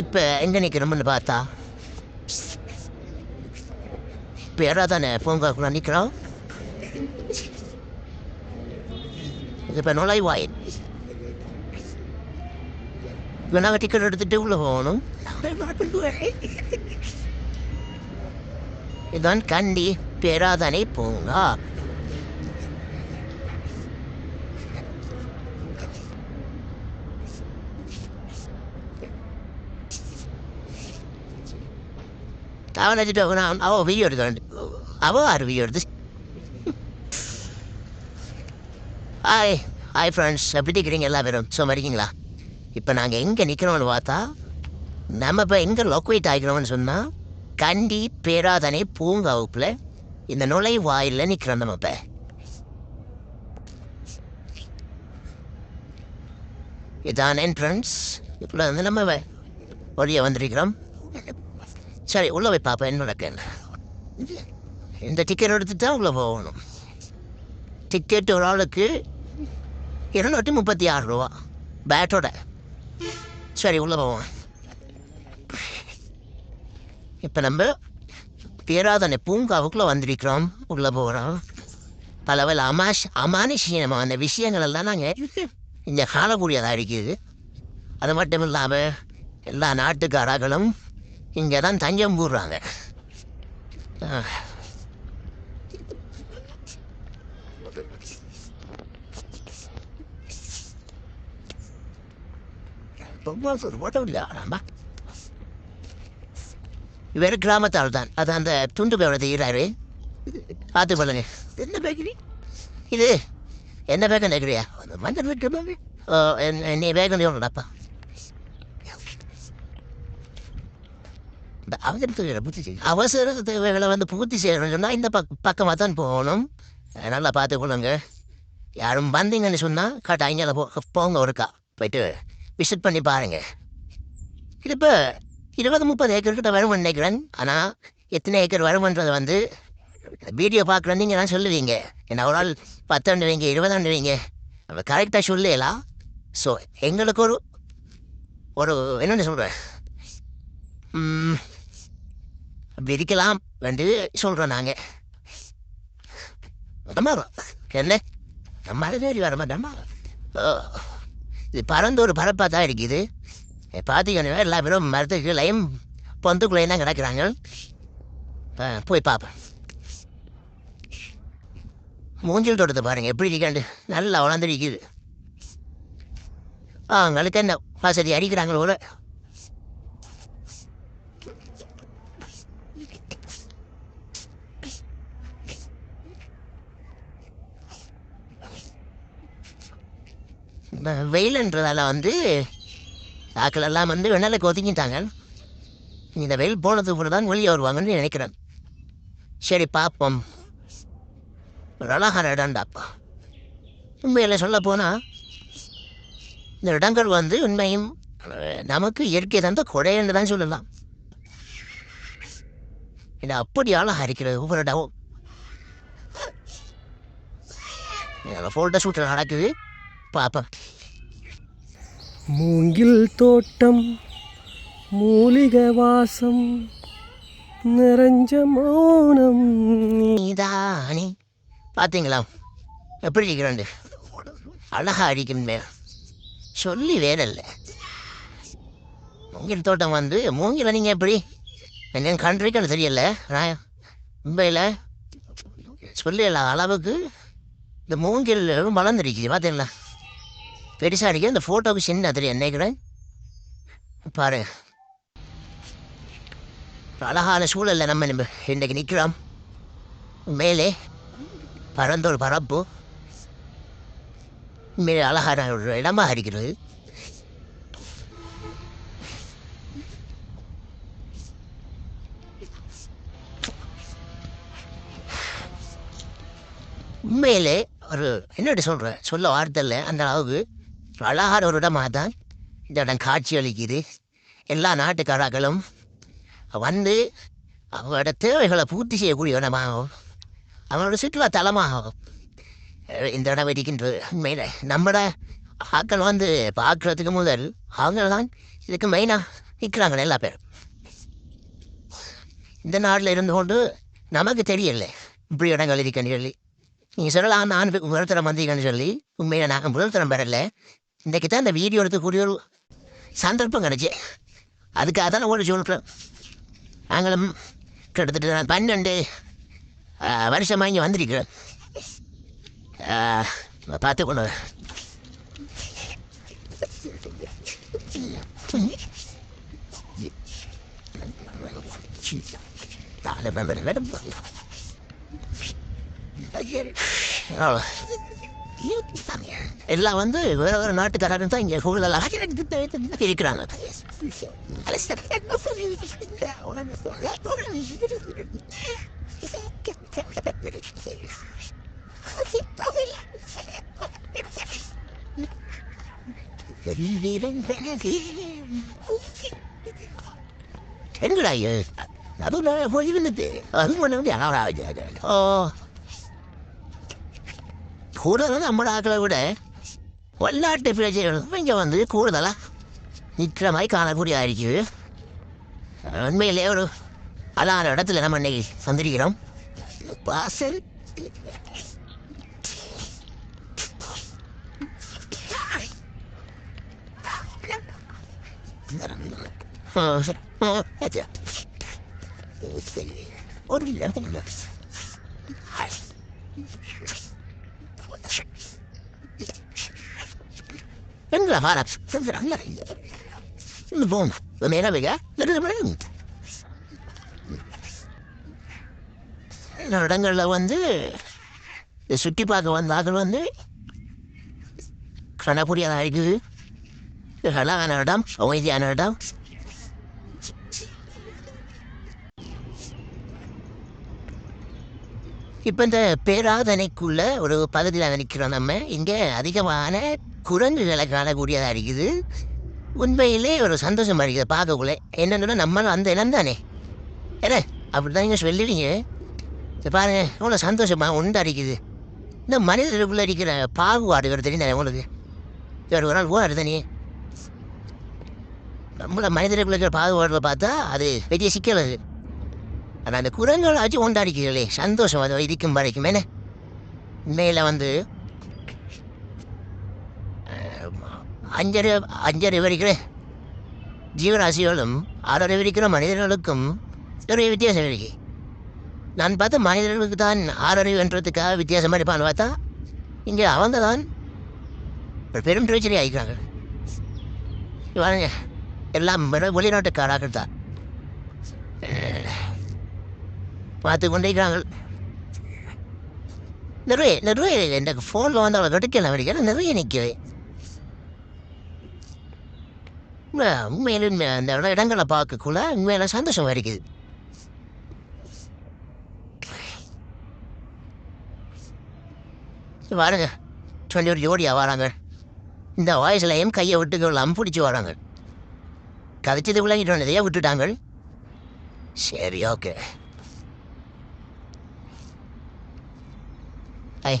இப்போ எங்கே நிற்கிறோம்னு பார்த்தா? பேரா தானே பூங்காக்குள்ள நிற்கிறோம் இப்போ நுழைவாயில் இப்போ நாங்கள் டிக்கெட் எடுத்துட்டு உள்ளே போகணும். இதுதான் கண்டி பேராதனை பூங்கா. அவன் வச்சுட்டு அவன் அவள் வீடியோ எடுக்கிறான் அவள் ஆறு வீடியோ எடுத்து ஹாய் ஹாய் ஃப்ரெண்ட்ஸ் எப்படி இருக்கிறீங்க எல்லா பேரும் ஸோ வரீங்களா இப்போ நாங்கள் எங்கே நிற்கிறோம்னு பார்த்தா நம்ம இப்போ எங்கே லொக்குவேட் ஆகிக்கிறோம்னு சொன்னால் கண்டி பேராதனை பூங்காவுப்பில் இந்த நுழைவாயிலில் நிற்கிறோம் நம்ம இப்போ இதான் என்ட்ரன்ஸ் இப்போ வந்து நம்ம வ- வந்திருக்கிறோம் சரி உள்ளே போய் பார்ப்பேன் என்ன நடக்குன்னு இந்த டிக்கெட் எடுத்துட்டு தான் உள்ளே போகணும். டிக்கெட் ஒரு ஆளுக்கு இருநூற்றி முப்பத்தி ஆறு ரூபா. பேட்டோட சரி உள்ளே போவோம். இப்போ நம்ம பேராதனை பூங்காவுக்குள்ளே வந்திருக்கிறோம். உள்ளே போகிறோம் பல பல அமாஷ் அமானுஷியமான விஷயங்கள் எல்லாம் நாங்கள் இங்கே காணக்கூடியதாக இருக்குது அது மட்டும் இல்லாமல் எல்லா நாட்டுக்காரர்களும் இங்கே தான் தஞ்சம் கூடுறாங்க இவர் கிராமத்தால் தான் அது அந்த துண்டு பேரோட செய்கிறாரு பார்த்து பண்ணுங்க என்ன பேக்கரி இது என்ன பேக்கம் நினைக்கிறியா மஞ்சள் வைக்க நீ வேகம் எவ்வளோடாப்பா இந்த அவசர தேவைகளை பூர்த்தி செய்யும் அவசர தேவைகளை வந்து பூர்த்தி செய்யணும்னா சொன்னால் இந்த பக் பக்கமாக தான் போகணும் நல்லா பார்த்துக்கொள்ளுங்க யாரும் வந்தீங்கன்னு சொன்னால் கட்டாயங்க போ போங்க ஒருக்கா. போயிட்டு விசிட் பண்ணி பாருங்கள் இது இப்போ இருபது முப்பது ஏக்கர் கிட்ட வரும்னு நினைக்கிறேன். ஆனால் எத்தனை ஏக்கர் வரும்ன்றதை வந்து வீடியோ பார்க்குறேன் நீங்கள் தான் சொல்லுவீங்க. என்ன ஒரு ஆள் பத்தாண்டுவீங்க இருபதாண்டுவீங்க. அப்போ நம்ம கரெக்டாக சொல்லலாம் ஸோ எங்களுக்கு ஒரு ஒரு என்னென்னு சொல்கிறேன் விதிக்கலாம் இருக்கலாம் வந்து சொல்கிறோம் நாங்கள் என்ன? நம்ம தேடி வர ஓ இது பறந்து ஒரு பரப்பாக தான் இருக்குது. பார்த்தீங்கன்னா எல்லா பேரும் மருத்துவ லைம் பொந்துக்குள்ளேயும் தான் கிடக்குறாங்க. ஆ, போய் பார்ப்பேன் மூஞ்சில் தோட்டத்தை பாருங்கள் எப்படி இருக்காண்டு நல்லா வளர்ந்துருக்குது. ஆ அவங்களுக்கு என்ன? வசதி அடிக்கிறாங்களோ வெயிலுன்றதால வந்து ஆக்கள் எல்லாம் வந்து வெண்ணலுக்கு ஒதுங்கிட்டாங்க இந்த வெயில் போனதுக்கு கூட தான் வெளியே வருவாங்கன்னு நினைக்கிறேன். சரி பார்ப்போம் அழகான இடம்டாப்பா. உண்மையில் சொல்ல போனால் இந்த இடங்கள் வந்து உண்மையும் நமக்கு இயற்கை தந்த கொடைன்னு தான் சொல்லலாம். இது அப்படி அழகாக இருக்கிறது ஒவ்வொரு இடமும். ஃபோட்டோ ஷூட்டில் நடக்குது. பார்ப்பேன் மூங்கில் தோட்டம் மூலிக வாசம் நிறைஞ்ச மௌனம். நீதானே. பார்த்தீங்களா எப்படி இருக்கிறாண்டு? அழகா அடிக்கணுமே சொல்லி வேலை இல்லை மூங்கில் தோட்டம் வந்து மூங்கில் நீங்கள் எப்படி? என்னென்னு கண்டிருக்கன்னு தெரியல. நான் மும்பையில் சொல்லல அளவுக்கு. இந்த மூங்கில் வளர்ந்துருக்குது பார்த்தீங்களா பெருசாக இருக்கு. இந்த ஃபோட்டோவுக்கு சின்ன தெரியும் நினைக்கிறேன்? பாரு அழகான சூழலில் நம்ம நம்ம இன்றைக்கு நிற்கிறோம் மேலே பறந்தோர் பரப்பு. மேலே அழகான ஒரு இடமாக இருக்கிறது. உண்மையிலே ஒரு என்னட்டு சொல்கிறேன் சொல்ல வார்த்தை இல்லை அந்த அளவுக்கு. அழகான ஒரு இடமாக தான் இந்த இடம் காட்சியளிக்குது எல்லா நாட்டுக்காரர்களும் வந்து அவங்களோட தேவைகளை பூர்த்தி செய்யக்கூடிய இடமாகும் அவங்களோட சுற்றுலா தலமாகும் இந்த இடம் இருக்கின்றது. மெயின நம்மட ஆக்கள் வந்து பார்க்கறதுக்கு முதல் அவங்க தான் இதுக்கு மெயினாக நிற்கிறாங்க எல்லா பேரும். இந்த நாட்டில் இருந்து கொண்டு நமக்கு தெரியல இப்படி இடங்கள் இருக்கன்னு சொல்லி. நீங்கள் சொல்லலாம் நான் முதல் தரம் வந்தீங்கன்னு சொல்லி உண்மையில நான் முதல் தரம் பெறலை. இன்றைக்கு தான் இந்த வீடியோ எடுக்கக்கூடிய ஒரு சந்தர்ப்பம் கிடச்சி அதுக்காக தான் ஓடி சொல்கிறேன் நாங்களும் கிட்டத்தட்ட நான் பன்னெண்டு வருஷமாக இங்கே வந்திருக்கிறேன் பார்த்து கொண்டு வா. அவ்வளோ. எல்லாம் வந்து வேற வேற நாட்டுக்காரன் தான் இங்கே கூடுதலாக இருக்கிறாங்க எங்கடா இது போய் இருந்துட்டு. அது பண்ண வேண்டிய ஓ. நம்ம விட வெளிநாட்டு பிரச்சனைகள் இங்கே வந்து கூடுதலாக நிற்கிற மாதிரி காணக்கூடிய இருக்குது உண்மையிலே ஒரு அதான இடத்துல நம்ம இன்னைக்கு சந்திரிக்கிறோம் வாசல் ஆ, சரி. ஆ, ஆச்சு. ஒரு இல்லை ஒன்று எங்களை வர இந்த போம் மேலே வைக்க இந்த இடங்களில் வந்து இந்த சுற்றி பார்க்க வந்தாக்கள் வந்து கணபுரியாக இருக்குது அழகான இடம் அமைதியான இடம் இப்போ இந்த பேராதனைக்குள்ள ஒரு பகுதியில் நிற்கிறோம் நம்ம இங்கே அதிகமான குரங்குகளை காணக்கூடியதாக இருக்குது. உண்மையிலே ஒரு சந்தோஷமாக இருக்குது பார்க்கக்குள்ளே. என்னன்னா நம்மளும் அந்த இனம் தானே. ஏன்னா அப்படி தான் நீங்கள் சொல்லிடுங்க இதை பாருங்க எவ்வளோ சந்தோஷமாக உண்டு அடிக்குது இந்த மனிதர்களுக்குள்ள அடிக்கிற வேறு தெரியும் உங்களுக்கு? வேறு ஒரு நாள் போகாது தானே. நம்மள மனிதர்களுக்குள்ள இருக்கிற பாகுபாடுகளை பார்த்தா அது பெரிய சிக்கல் அது. ஆனால் அந்த குரங்களை வச்சு கொண்டாடிக்கிறீங்களே சந்தோஷம் அது இருக்கும் வரைக்கும். என்ன? உண்மையில் வந்து அஞ்சறி அஞ்சரை வரைக்கிற ஜீவராசிகளும் ஆறரை வரைக்கிற மனிதர்களுக்கும் நிறைய வித்தியாசம் இருக்கு. நான் பார்த்த மனிதர்களுக்கு தான் ஆறறிவுன்றதுக்காக வித்தியாசமாக இருப்பான்னு பார்த்தா இங்கே அவங்க தான் பெரும் பிரச்சனை ஆகிக்கிறாங்க எல்லாம் வெறும் வெளிநாட்டுக்காராக்கள் தான். பார்த்து கொண்டிருக்கிறாங்க நிறைய நிறைய எனக்கு ஃபோனில் வந்து அவளை கிடைக்கல வரைக்கும் நிறைய நிற்கவே உண்மையிலும் அந்த இடங்களை பார்க்கக்குள்ள உண்மையில சந்தோஷம் இருக்குது வாருங்க. பாருங்க சொல்லி ஒரு ஜோடியாக வராங்க. இந்த வயசுலையும் கையை விட்டுக்கொள்ளாமல் பிடிச்சி வராங்க. கதைச்சது விளங்கிட்டு நிறைய விட்டுட்டாங்க. சரி ஓகே. ஐ.